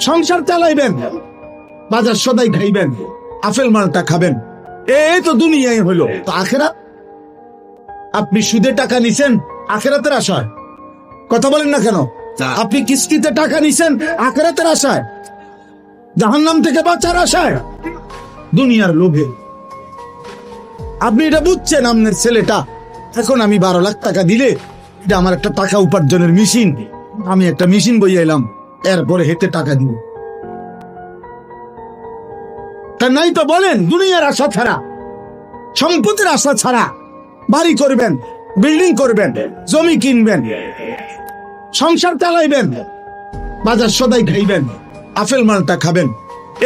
সংসার চালাইবেন। বাজার সদাই খাইবেন আপেল মালটা খাবেন। এই তো দুনিয়ায় হইল। তো আখেরা? আপনি সুদে টাকা নিছেন আখেরাতের আশায়? কথা বলেন না কেন? আপনি কিস্তিতে টাকা নিছেন আখেরাতের আশায়? জাহান্নাম থেকে বাঁচার আশায়? দুনিয়ার লোভে। আপনি এটা বুঝছেন আপনার ছেলেটা? এখন আমি বারো লাখ টাকা দিলে এটা আমার একটা টাকা উপার্জনের মেশিন। আমি একটা মেশিন বই এলাম। এরপরে হেতে টাকা দিব। তা নাই তো বলেন, দুনিয়ার আশা ছাড়া, সম্পদের আশা ছাড়া, বাড়ি করবেন, বিল্ডিং করবেন, জমি কিনবেন, সংসার চালাইবেন, বাজার সদাই খাইবেন, আপেল মালটা খাবেন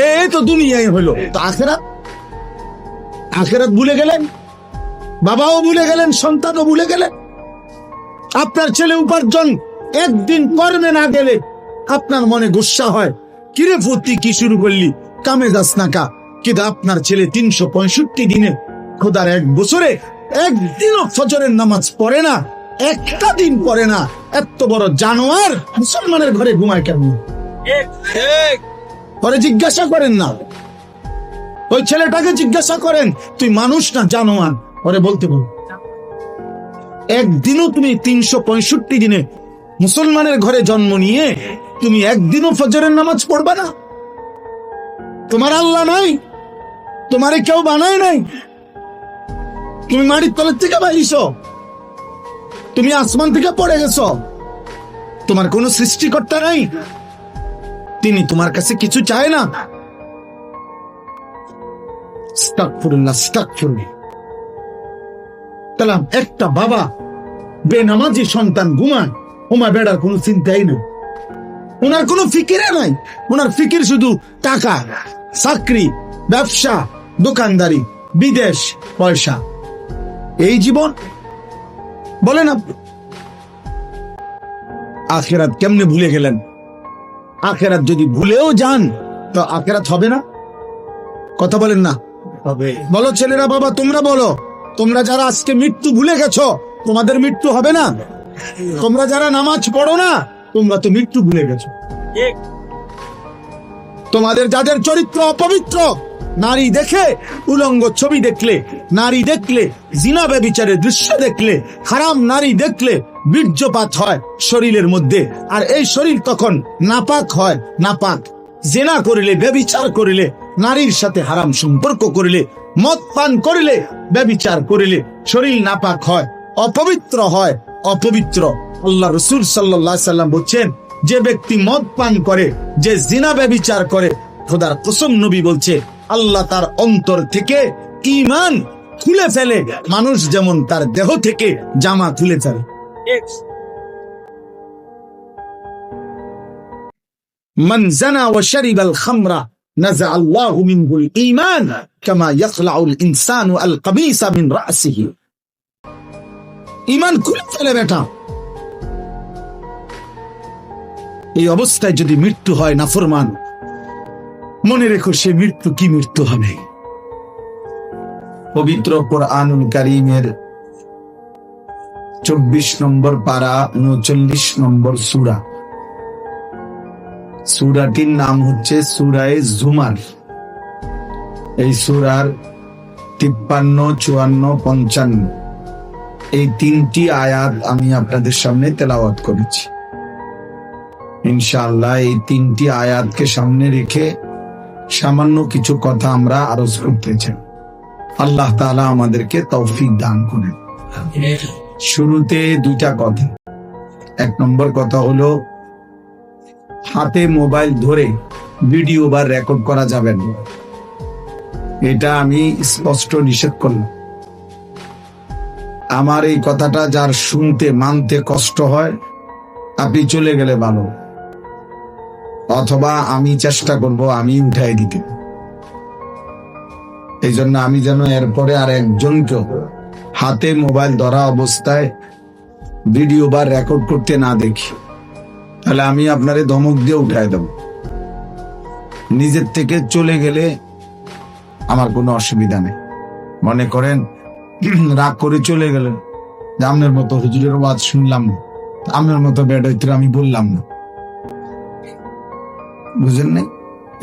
এই তো দুনিয়ায় হইল। তো আখেরাত? আখেরাত ভুলে গেলেন? বাবাও ভুলে গেলেন, সন্তানও ভুলে গেলেন? আপনার ছেলে উপার্জন একদিন কর্মে না গেলে আপনার মনে গুসা হয়? কিরে ফুর্তি কি শুরু করলি? কামে যাস না কিন্তু আপনার ছেলে তিনশো পঁয়ষট্টি দিনে খোদার এক বছরে একদিনও ফজরের নামাজ পড়ে না, একটা দিন পড়ে না। এত বড় জানোয়ার মুসলমানের ঘরে ঘুমায় কেমন? পরে জিজ্ঞাসা করেন না। ওই ছেলেটাকে জিজ্ঞাসা করেন, তুই মানুষ না জানোয়ার? পরে বলতে বল। একদিনও তুমি তিনশো পঁয়ষট্টি দিনে মুসলমানের ঘরে জন্ম নিয়ে তুমি একদিনও ফজরের নামাজ পড়বা না। তোমার আল্লাহ নাই, তোমারে কেউ বানায় নাই। তুমি মাটির তলের থেকে বাইরিস তুমি আসমান থেকে পড়ে গেছ। তোমার কোনো সৃষ্টিকর্তা নাই। তিনি তোমার কাছে কিছু চায় না। তাহলে একটা বাবা, বেনামাজি সন্তান ঘুমান ওমা বেড়ার কোনো চিন্তাই নেই। ওনার কোনো ফিকিরে নাই। ওনার ফিকির শুধু টাকা চাকরি ব্যবসা দোকানদারি বিদেশ পয়সা। এই জীবন? বলেন আপনি। আখেরাত কেমনে ভুলে গেলেন? আখেরাত যদি ভুলেও যান তো আখেরাত হবে না? কথা বলেন না। হবে। বলো ছেলেরা বাবা তোমরা বলো তোমরা যারা আজকে মৃত্যু ভুলে গেছো তোমাদের মৃত্যু হবে না? তোমরা যারা নামাজ পড়ো না তোমরা তো মৃত্যু ভুলে গেছো। তোমাদের যাদের চরিত্র অপবিত্র নারী দেখে উলঙ্গ ছবি দেখলে নারী দেখলে জিনা ব্যবিচারের দৃশ্য দেখলে হারাম নারী দেখলে বীর্যপাত হয় শরীরের মধ্যে। আর এই শরীর তখন নাপাক হয় নাপাক। জেনা করিলে ব্যবিচার করিলে নারীর সাথে হারাম সম্পর্ক করিলে মদ পান করিলে ব্যবিচার করিলে শরীর নাপাক হয় অপবিত্র হয় অপবিত্র। আল্লাহ রসুল সাল্লাহ সাল্লাম বলছেন যে ব্যক্তি মদ পান করে যে জিনা ব্যবিচার করে খোদার কসম নবী বলছে আল্লাহ তার অন্তর থেকে ইমান খুলে ফেলে মানুষ যেমন তার দেহ থেকে জামা খুলে ফেলে من زنى وشرب الخمر نزع الله منه الإيمان كما يخلع الإنسان القميص من رأسه ইমান খুলে ফেলে বেটা এই অবস্থায় যদি মৃত্যু হয় না ফরমান মনে রেখো সে মৃত্যু কি মৃত্যু হবে। পবিত্র কোরআনুল কারিমের চব্বিশ নম্বর পারা উনচল্লিশ নম্বর সুরা। সুরাটির নাম হচ্ছে সুরায় জুমার। এই সুরার তিপ্পান্ন, চুয়ান্ন, পঞ্চান্ন, এই তিনটি আয়াত আমি আপনাদের সামনে তেলাওয়াত করেছি। ইনশাআল্লাহ এই তিনটি আয়াতকে সামনে রেখে সামান্য কিছু কথা আমরা আরজ করতে চাই। আল্লাহ তাআলা আমাদেরকে তৌফিক দান করেন। শুরুতে দুইটা কথা। এক নম্বর কথা হলো হাতে মোবাইল ধরে ভিডিও বা রেকর্ড করা যাবে না। এটা আমি স্পষ্ট নিষেধ করলাম। আমার এই কথাটা যার শুনতে মানতে কষ্ট হয় আপনি চলে গেলে ভালো। অথবা আমি চেষ্টা করব, আমি উঠাই দিতে। এই জন্য আমি যেন এরপরে আর একজনকেও হাতে মোবাইল ধরা অবস্থায় ভিডিও বা রেকর্ড করতে না দেখি। তাহলে আমি আপনারে ধমক দিয়ে উঠাই দেব। নিজের থেকে চলে গেলে আমার কোনো অসুবিধা নেই। মনে করেন, রাগ করে চলে গেলেন। যে আপনার মতো হুজুরের ওয়াজ শুনলাম না। আপনার মতো বেড আমি বললাম না। বুঝেন নাই?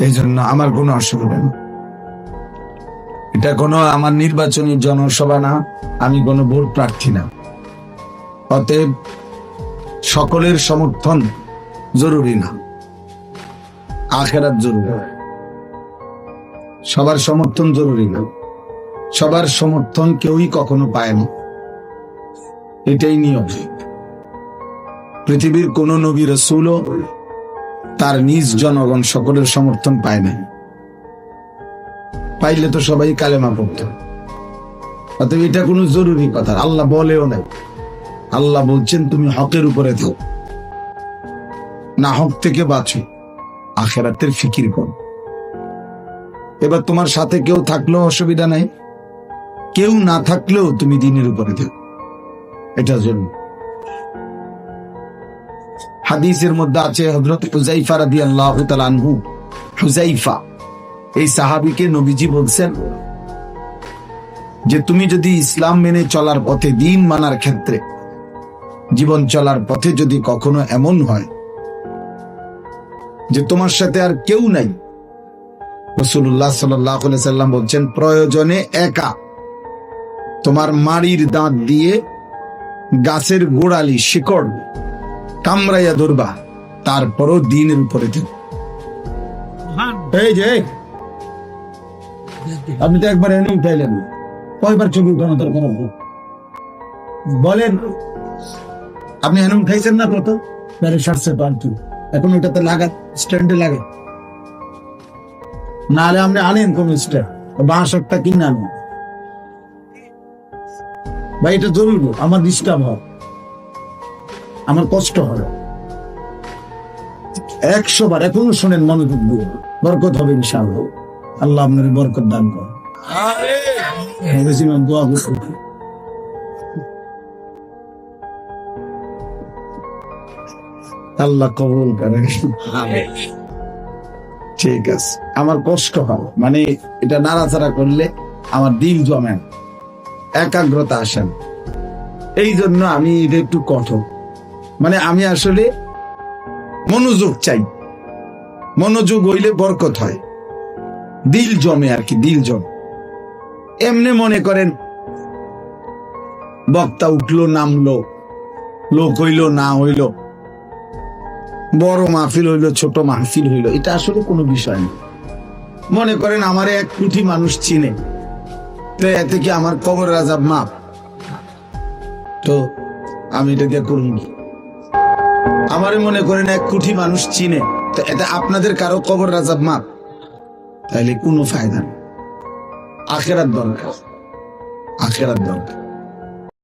এই জন্য আমার কোনো অসুবিধা নেই এটা কোনো আমার নির্বাচনী জনসভা না, আমি কোনো ভোট প্রার্থী না। অতএব সকলের সমর্থন জরুরি না। আখেরাত জরুরি। সবার সমর্থন জরুরি না। সবার সমর্থন কেউই কখনো পায় না। এটাই নিয়ম। পৃথিবীর কোন নবী রসুলও তার নিজ জনগণ সকলের সমর্থন পায় না পাইলে তো সবাই কালেমা পড়ত। অতএব এটা কোনো জরুরি কথা, আল্লাহ বলেও নাই। আল্লাহ বলছেন, তুমি হকের উপরে থাকো। না হক থেকে বাঁচো, আখেরাতের ফিকির করো। এবার তোমার সাথে কেউ থাকলেও অসুবিধা নাই, কেউ না থাকলেও তুমি দিনের উপরে থাকো। এটা জন্য হাদিসের মধ্যে আছে হজরত হুজাইফা রাদি আল্লাহ আনহু। হুজাইফা এই সাহাবিকে নবীজি বলছেন যে, তুমি যদি ইসলাম মেনে চলার পথে, দিন মানার ক্ষেত্রে, জীবন চলার পথে যদি কখনো এমন হয় যে, তোমার সাথে আর কেউ নাই। রসুল্লাহ সাল্লাম বলছেন, প্রয়োজনে একা তোমার মাড়ির দাঁত দিয়ে গাছের গোড়ালি শিকড় কামড়াইয়া ধরবা তারপরও দিনের উপরে থেকো এই যে আপনি তো একবার এনে উঠাইলেন। কয়বার ছবি উঠানো দরকার বলেন আপনি এনে উঠাইছেন না কত তাহলে সারছে পাল্টু এখন ওটাতে লাগা স্ট্যান্ডে লাগে। নাহলে আপনি আনেন কোন স্ট্যান্ড। বাঁশ একটা কিনে আনেন ভাই এটা জরুরি আমার ডিস্টার্ব হয় আমার কষ্ট হয় একশো বার এখনও শোনেন মনোযোগ দিয়ে বরকত হবে ইনশাআল্লাহ। আল্লাহ আপনার বরকত দান করে ভেবেছিলাম দোয়া করতে। আল্লাহ কবুল করে ঠিক আছে। আমার কষ্ট হয়। মানে এটা নাড়াচাড়া করলে আমার দিল জমে একাগ্রতা আসেন এই জন্য আমি এটা একটু কঠোর। মানে আমি আসলে মনোযোগ চাই। মনোযোগ হইলে বরকত হয়। দিল জমে আর কি, দিল জমে। এমনি মনে করেন, বক্তা উঠল, নামলো, লোক হইল, না হইল, বড় মাহফিল হইল, ছোট মাহফিল হইল, এটা আসলে কোনো বিষয় না। মনে করেন আমার এক কোটি মানুষ চিনে তো এতে কি আমার কবর রাজা মাপ। তো আমি এটা দিয়ে করুন আমারে মনে করেন এক কুঠি মানুষ চিনে। তো এটা আপনাদের কারও কবর রাজাব মাপ? তাইলে কোনো ফায়দা নেই। আখেরাত দরকার। আখেরাত দরকার।